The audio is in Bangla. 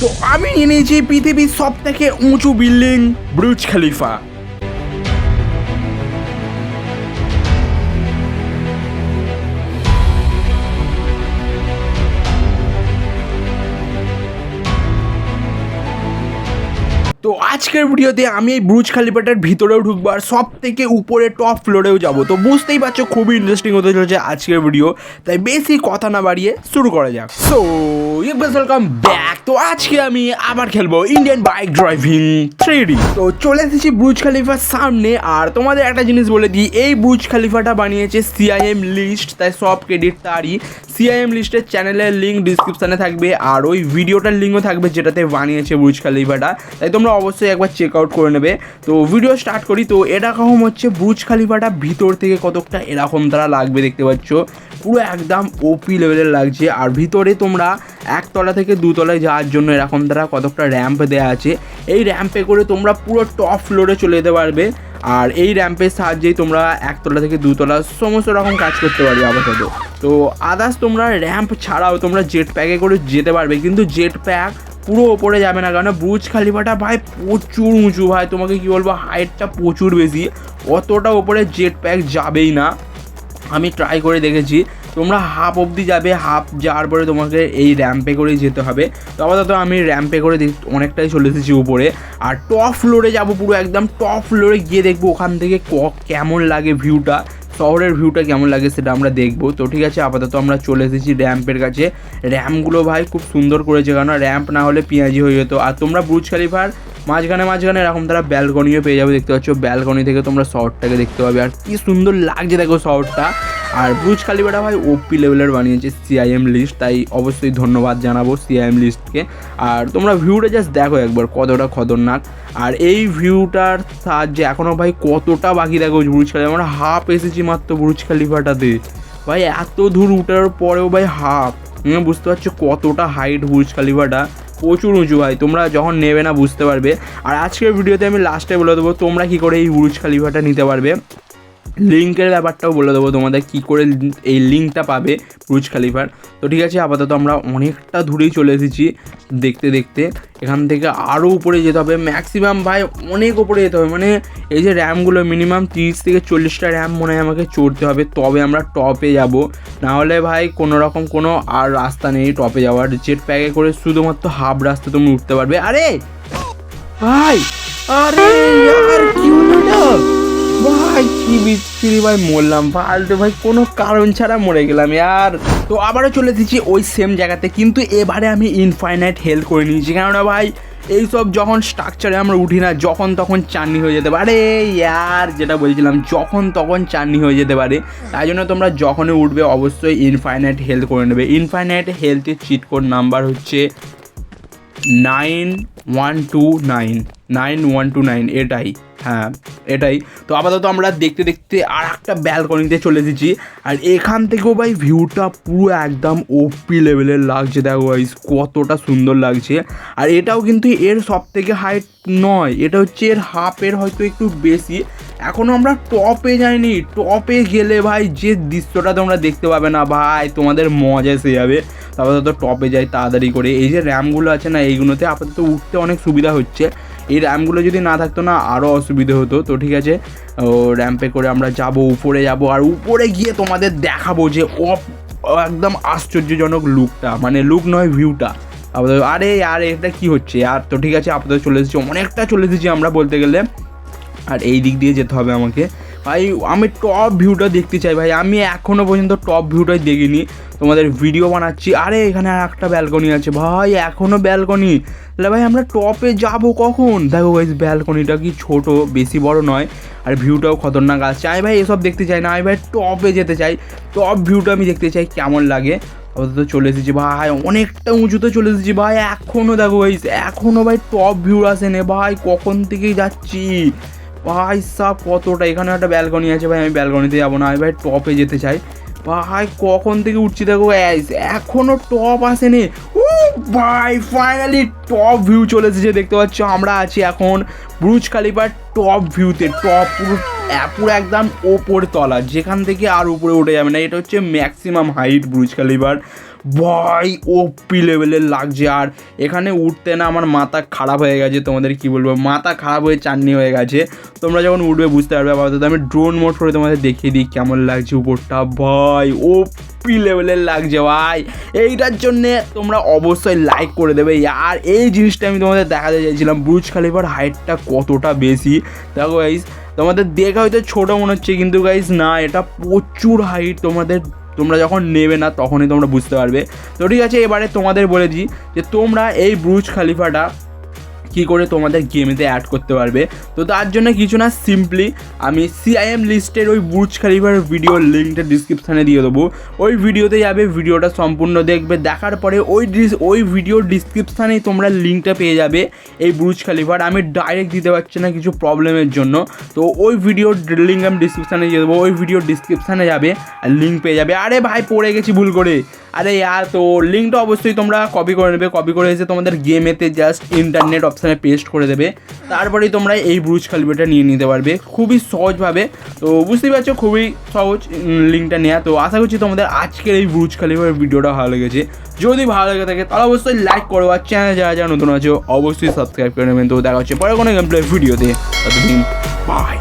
তো আমি নিয়ে নিয়েছি পৃথিবীর সব থেকে উঁচু বিল্ডিং ব্রুজ খালিফা। আজকের ভিডিওতে আমি এই ব্রুজ খালিফাটার ভিতরেও ঢুকবো আর সব থেকে উপরে টপ ফ্লোরেও যাব। তো বুঝতেই পারছ, খুবই ইন্টারেস্টিং হতে চলেছে আজকের ভিডিও। তাই বেশি কথা না বাড়িয়ে শুরু করা যাক। সো ওয়েলকাম ব্যাক তো আজকে আমি আবার খেলব ইন্ডিয়ান বাইক ড্রাইভিং থ্রি তো চলে এসেছি ব্রুজ খালিফার সামনে আর তোমাদের একটা জিনিস বলে দিই, এই ব্রুজ খালিফাটা বানিয়েছে সিআইএম লিস্ট তাই সব ক্রেডিট তারই। সিআইএম লিস্টের চ্যানেলের লিঙ্ক ডিসক্রিপশানে থাকবে আর ওই ভিডিওটার লিঙ্কও থাকবে যেটাতে বানিয়েছে ব্রুজ খালিফাটা। তাই তোমরা অবশ্যই একবার চেক আউট করে নেবে। তো ভিডিও স্টার্ট করি, তো এরকম হচ্ছে ব্রুজ খালিফাটা ভিতর থেকে কতকটা এরকম তারা লাগবে দেখতে পাচ্ছ। পুরো একদম ওপি লেভেলের লাগছে। আর ভিতরে তোমরা একতলা থেকে দুতলায় যাওয়ার জন্য এরকম তারা কতকটা র্যাম্প দেওয়া আছে। এই র্যাম্পে করে তোমরা পুরো টপ ফ্লোরে চলে যেতে পারবে। আর এই র্যাম্পের সাহায্যেই তোমরা একতলা থেকে দুতলা সমস্ত রকম কাজ করতে পারবে আপাতত। তো আদার্স তোমরা র্যাম্প ছাড়াও তোমরা জেট প্যাকে করে যেতে পারবে। কিন্তু জেট প্যাক পুরো ওপরে যাবে না কারণ ব্রুজ খালিফাটা ভাই প্রচুর উঁচু ভাই, তোমাকে কি বলব হাইটটা প্রচুর বেশি। অতটা ওপরে জেট প্যাক যাবেই না। আমি ট্রাই করে দেখেছি। তোমরা হাফ অবধি যাবে হাফ যাওয়ার পরে তোমাকে এই র্যাম্পে করেই যেতে হবে। তো আপাতত আমি র্যাম্পে করে দেখ- অনেকটাই চলে এসেছি উপরে। আর টপ ফ্লোরে যাব পুরো একদম টপ ফ্লোরে গিয়ে দেখব ওখান থেকে ক- কেমন লাগে ভিউটা শহরের ভিউটা কেমন লাগে সেটা আমরা দেখব। তো ঠিক আছে, আপাতত আমরা চলে এসেছি র্যাম্পের কাছে। র্যাম্পগুলো ভাই খুব সুন্দর করেছে কেন র্যাম্প না হলে পেঁয়াজি হয়ে যেত। আর তোমরা ব্রুজ খালিফার মাঝখানে মাঝখানে এরকম তারা ব্যালকনিও পেয়ে যাবে, দেখতে পাচ্ছ? ব্যালকনি থেকে তোমরা শহরটাকে দেখতে পাবে। আর কি সুন্দর লাগছে দেখো শহরটা। আর ব্রুজ খালিফাটা ভাই ওপি লেভেলের বানিয়েছে সিআইএম লিস্ট তাই অবশ্যই ধন্যবাদ জানাব সিআইএম লিস্টকে আর তোমরা ভিউটা জাস্ট দেখো একবার, কতটা খতরনাক। আর এই ভিউটার সাহায্যে এখনও ভাই কতটা বাকি দেখো ব্রুজ খালিফা আমরা হাফ এসেছি মাত্র ব্রুজ খালিফাটাতে ভাই এত দূর উঠার পরেও ভাই হাফ তুমি বুঝতে পারছ কতটা হাইট ব্রুজ খালিফাটা প্রচুর উঁচু ভাই, তোমরা যখন নেবে না বুঝতে পারবে। আর আজকের ভিডিওতে আমি লাস্টে বলে দেবো, তোমরা কী করে এই ব্রুজ খালিফাটা নিতে পারবে। লিঙ্কের ব্যাপারটাও বলে দেবো, তোমাদের কী করে এই লিঙ্কটা পাবে ব্রুজ খালিফার। তো ঠিক আছে, আপাতত আমরা অনেকটা দূরেই চলে এসেছি দেখতে দেখতে। এখান থেকে আরও উপরে যেতে হবে ম্যাক্সিমাম ভাই অনেক উপরে যেতে হবে। মানে এই যে র্যামগুলো মিনিমাম তিরিশ থেকে চল্লিশটা র্যাম মনে হয় আমাকে চড়তে হবে, তবে আমরা টপে যাব। না হলে ভাই কোনো রকম কোনো আর রাস্তা নেই টপে যাওয়ার। জেট প্যাকে করে শুধুমাত্র হাফ রাস্তা তুমি উঠতে পারবে। আরে! ভাই! আরে! ভাই, কি বিচ্ছিরি ভাই, মরলাম। ফালতু ভাই, কোনো কারণ ছাড়া মরে গেলাম ইয়ার। তো আবারও চলে এসেছি ওই সেম জায়গাতে, কিন্তু এবারে আমি ইনফাইনাইট হেল্প করে নিয়েছি। কেননা ভাই, এইসব যখন স্ট্রাকচারে আমরা উঠি না, যখন তখন চাননি হয়ে যেতে পারে। ইয়ার, যেটা বলছিলাম, যখন তখন চাননি হয়ে যেতে পারে। তাই জন্য তোমরা যখনই উঠবে, অবশ্যই ইনফাইনাইট হেল্প করে নেবে। ইনফাইনাইট হেলথের চিট কোড নাম্বার হচ্ছে nine one two nine nine one two nine এটাই। হ্যাঁ এটাই। তো আপাতত আমরা দেখতে দেখতে আর একটা ব্যালকনিতে চলে এসেছি। আর এখান থেকেও ভাই ভিউটা পুরো একদম ওপি লেভেলের লাগছে। দেখো গাইস কতটা সুন্দর লাগছে। আর এটাও কিন্তু এর সব থেকে হাইট নয়। এটা হচ্ছে এর হাফের হয়তো একটু বেশি। এখনও আমরা টপে যাইনি। টপে গেলে ভাই যে দৃশ্যটা তোমরা দেখতে পাবে না, ভাই, তোমাদের মজা এসে যাবে। তারপরে তো টপে যাই, তাড়াতাড়ি করে। এই যে র্যামগুলো আছে না, এইগুলোতে আপাতত উঠতে অনেক সুবিধা হচ্ছে। এই র্যামগুলো যদি না থাকতো না আরও অসুবিধে হতো। তো ঠিক আছে, ও র্যাম্পে করে আমরা যাব, উপরে যাব, আর উপরে গিয়ে তোমাদের দেখাবো যে অপ, একদম আশ্চর্যজনক লুকটা মানে লুক নয় ভিউটা আপাতত, আরে, আর, এটা কি হচ্ছে? আর তো ঠিক আছে, আপাতত চলে এসেছি, অনেকটা চলে এসেছি আমরা বলতে গেলে। আর এই দিক দিয়ে যেতে হবে আমাকে। ভাই, আমি টপ ভিউটা দেখতে চাই ভাই। আমি এখনও পর্যন্ত টপ ভিউটাই দেখিনি। তোমাদের ভিডিও বানাচ্ছি। আরে, এখানে আর একটা ব্যালকনি আছে। ভাই এখনও ব্যালকনি তাহলে ভাই, আমরা টপে যাব কখন? দেখো ভাই ব্যালকনিটা কি ছোট, বেশি বড় নয়, আর ভিউটাও খতরনাক আসছে আমি ভাই, এসব দেখতে চাই না। আমি ভাই টপে যেতে চাই। টপ ভিউটা আমি দেখতে চাই কেমন লাগে। অত চলে এসেছি ভাই, অনেকটা উঁচুতে চলে এসেছি ভাই। এখনও দেখো ভাই এখনও ভাই টপ ভিউ আসেনি। ভাই, কখন থেকেই যাচ্ছি? ভাই সাপ কতটা? এখানে একটা ব্যালকনি আছে ভাই, আমি ব্যালকনিতে যাব না, আমি ভাই টপে যেতে চাই। ভাই, কখন থেকে উঠছি দেখো এখনও এখনও টপ আসেনি। উ ভাই ফাইনালি টপ ভিউ চলে এসেছে, দেখতে পাচ্ছ? আমরা আছি এখন ব্রুজ খালিফার টপ ভিউতে টপ পুরো পুরো একদম ওপর তলা। যেখান থেকে আর উপরে উঠে যাবে না। এটা হচ্ছে ম্যাক্সিমাম হাইট ব্রুজ খালিফার ভাই ও পি লেভেলের লাগছে। আর এখানে উঠতে না আমার মাথা খারাপ হয়ে গেছে। তোমাদের কি বলব? মাথা খারাপ হয়ে চাননি হয়ে গেছে। তোমরা যখন উঠবে, বুঝতে পারবে আপাতত। আমি ড্রোন মোড করে তোমাদের দেখিয়ে দিই কেমন লাগছে উপরটা। ভাই ও পি লেভেলের লাগছে ভাই। এইটার জন্যে তোমরা অবশ্যই লাইক করে দেবে। আর এই জিনিসটা আমি তোমাদের দেখাতে চাইছিলাম ব্রুজ খালিফার হাইটটা কতটা বেশি? দেখো গাইস তোমাদের দেখে হয়তো ছোটো মনে হচ্ছে, কিন্তু গাইস না, এটা প্রচুর হাইট তোমাদের, তোমরা যখন নেবে না, তখনই তোমরা বুঝতে পারবে। তো ঠিক আছে, এবারে তোমাদের বলে দিই যে তোমরা এই ব্রুজ খালিফাটা কী করে তোমাদের গেমেতে অ্যাড করতে পারবে। তো তার জন্য কিছু না সিম্পলি আমি সিআইএম লিস্টের ওই বুর্জ খালিফার ভিডিওর লিঙ্কটা ডিসক্রিপশানে দিয়ে দেবো। ওই ভিডিওতে যাবে ভিডিওটা সম্পূর্ণ দেখবে। দেখার পরে ওই ওই ভিডিও ডিসক্রিপশানেই তোমরা লিঙ্কটা পেয়ে যাবে এই বুর্জ খালিফার আমি ডাইরেক্ট দিতে পারছি না কিছু প্রবলেমের জন্য। তো ওই ভিডিওর লিঙ্ক আমি ডিসক্রিপশানে দিয়ে দেবো। ওই ভিডিওর ডিসক্রিপশানে যাবে, আর লিঙ্ক পেয়ে যাবে। আরে ভাই, পড়ে গেছি ভুল করে। আরে ইয়ার তো লিঙ্কটা অবশ্যই তোমরা কপি করে নেবে। কপি করে এসে তোমাদের গেমেতে জাস্ট ইন্টারনেট অপশানে পেস্ট করে দেবে। তারপরেই তোমরা এই ব্রুজ খালিফাটা নিয়ে নিতে পারবে। খুবই সহজভাবে। তো বুঝতেই পারছ, খুবই সহজ লিঙ্কটা নেওয়া তো আশা করছি তোমাদের আজকের এই ব্রুজ খালিফার ভিডিওটা ভালো লেগেছে। যদি ভালো লেগে থাকে, তাহলে অবশ্যই লাইক করো আর চ্যানেল যারা যারা নতুন আছে, অবশ্যই সাবস্ক্রাইব করে নেবেন তো দেখা হচ্ছে পরে কোনো গেম প্লে ভিডিওতে। ততদিন বাই